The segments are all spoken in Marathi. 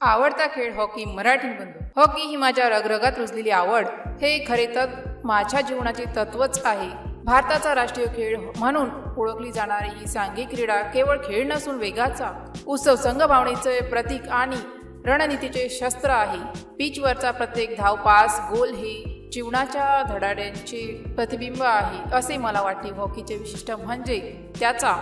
आवडता खेळ हॉकी मराठी बंधू. हॉकी ही माझ्या रगरगात रुजलेली आवड. हे खरे तर माझ्या जीवनाचे तत्वच आहे. भारताचा राष्ट्रीय खेळ म्हणून ओळखली जाणारी ही सांघिक क्रीडा केवळ खेळ नसून वेगाचा उत्सव संघभावनेचे प्रतीक आणि रणनीतीचे शस्त्र आहे. पिचवरचा प्रत्येक धाव पास गोल हे जीवनाच्या धडाड्यांचे प्रतिबिंब आहे असे मला वाटते. हॉकीचे विशिष्ट म्हणजे त्याचा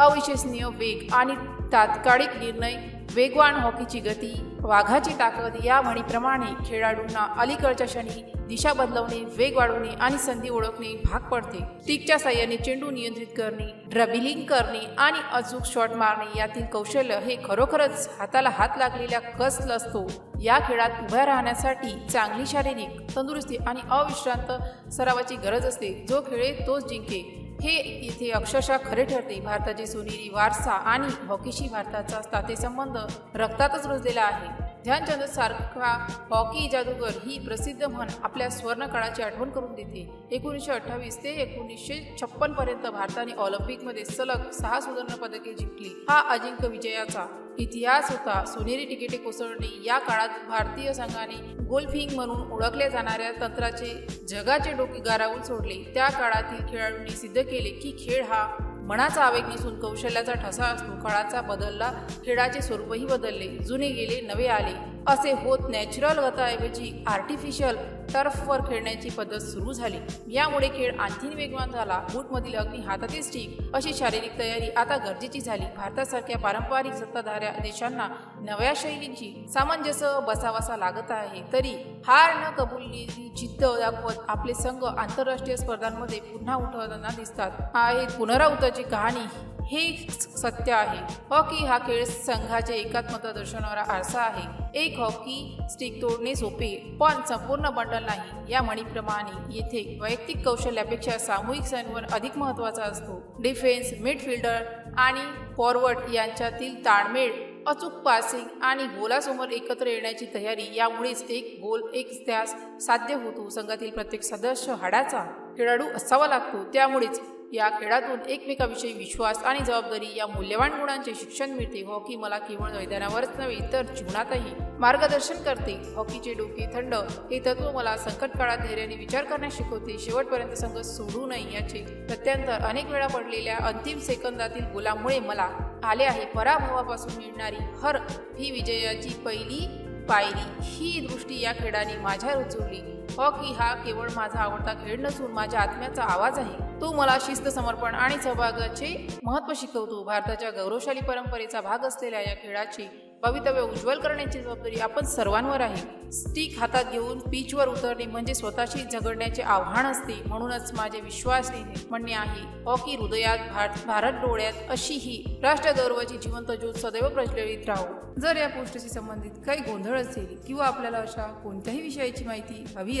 अविश्वसनीय वेग आणि तात्कालिक निर्णय वेगवान हॉकीची गती वाघाची ताकद या म्हणीप्रमाणे खेळाडूंना अलीकडच्या क्षणी दिशा बदलवणे वेग वाढवणे आणि संधी ओळखणे भाग पडते. टिकच्या साह्याने चेंडू नियंत्रित करणे ड्रबिलिंग करणे आणि अचूक शॉट मारणे यातील कौशल्य हे खरोखरच हाताला हात लागलेल्या कस असतो. या खेळात उभ्या राहण्यासाठी चांगली शारीरिक तंदुरुस्ती आणि अविश्रांत सरावाची गरज असते. जो खेळे तोच जिंके हे इथे अक्षरशः खरे ठरते. भारताची सोनेरी वारसा आणि हॉकीशी भारताचा नातेसंबंध रक्तातच रुजलेला आहे. ध्यानचंद सारखा हॉकी जादूगर ही प्रसिद्ध म्हण आपल्या स्वर्णकाळाची आठवण करून देते. एकोणीसशे अठ्ठावीस ते एकोणीसशे छप्पन पर्यंत भारताने ऑलिम्पिकमध्ये सलग सहा सुवर्ण पदके जिंकली. हा अजिंक्य विजयाचा इतिहास होता. सोनेरी तिकिटे कोसळणे या काळात भारतीय संघाने गोल्फिंग म्हणून ओळखल्या जाणाऱ्या तंत्राचे जगाचे डोके गारावून सोडले. त्या काळातील खेळाडूंनी सिद्ध केले की खेळ हा मनाचा आवेग नसून कौशल्याचा ठसा असतो काळाचा बदलला खेळाचे स्वरूपही बदलले जुने गेले नवे आले. असे होत नॅचरल गताऐवजी आर्टिफिशियल टर्फवर खेळण्याची पद्धत सुरू झाली. यामुळे खेळ आणखी वेगवान झाला. बूटमधील अग्नी हातातील स्टिक अशी शारीरिक तयारी आता गरजेची झाली. भारतासारख्या पारंपरिक सत्ताधाऱ्या देशांना नव्या शैलींची सामंजस्य बसावासा लागत आहे. तरी हार न कबुललेली जिद्द दाखवत आपले संघ आंतरराष्ट्रीय स्पर्धांमध्ये पुन्हा उठवताना दिसतात. आहे पुनरावृत्ताची कहाणी. हे सत्य आहे. हॉकी हा खेळ संघाचे एकात्मता दर्शवणारा आरसा आहे. एक हॉकी स्टिक तोडणे सोपे पण संपूर्ण बंडल नाही. या म्हणीप्रमाणे येथे वैयक्तिक कौशल्यापेक्षा सामूहिक सणवर अधिक महत्त्वाचा असतो. डिफेन्स मिडफिल्डर आणि फॉरवर्ड यांच्यातील ताळमेळ अचूक पासिंग आणि गोलासमोर एकत्र येण्याची तयारी यामुळेच एक गोल एक त्यास साध्य होतो. संघातील प्रत्येक सदस्य हाडाचा खेळाडू असावा लागतो. त्यामुळेच या खेळातून एकमेकाविषयी विश्वास आणि जबाबदारी या मूल्यवान गुणांचे शिक्षण मिळते. हॉकी मला केवळ मैदानावरच नव्हे तर जीवनातही मार्गदर्शन करते. हॉकीचे डोके थंड हे तत्व मला संकट काळात धैर्याने विचार करण्यास शिकवते. शेवटपर्यंत संघ सोडू नये याचे प्रत्यंतर अनेक वेळा पडलेल्या अंतिम सेकंदातील गोलामुळे मला आले आहे. पराभवापासून मिळणारी हर ही विजयाची पहिली पायरी ही दृष्टी या खेळाने माझ्या रुचवली हो हॉकी हा केवळ माझा आवडता खेळ नसून माझ्या आत्म्याचा आवाज आहे. तो मला शिस्त समर्पण आणि सहभागाचे महत्त्व शिकवतो. भारताच्या गौरवशाली परंपरेचा भाग असलेल्या या खेळाची भवितव्य उज्ज्वल करण्याची जबाबदारी आपण सर्वांवर आहे. स्टिक हातात घेऊन पीचवर उतरणे म्हणजे स्वतःशी झगडण्याचे आव्हान असते. म्हणूनच माझे विश्वास म्हणणे आहे हो हॉकी हृदयात भारत भारत डोळ्यात अशी ही राष्ट्रगौरवाची जिवंत ज्योत सदैव प्रज्वलित राहो. जर या पोस्टशी संबंधित काही गोंधळ असेल किंवा आपल्याला अशा कोणत्याही विषयाची माहिती हवी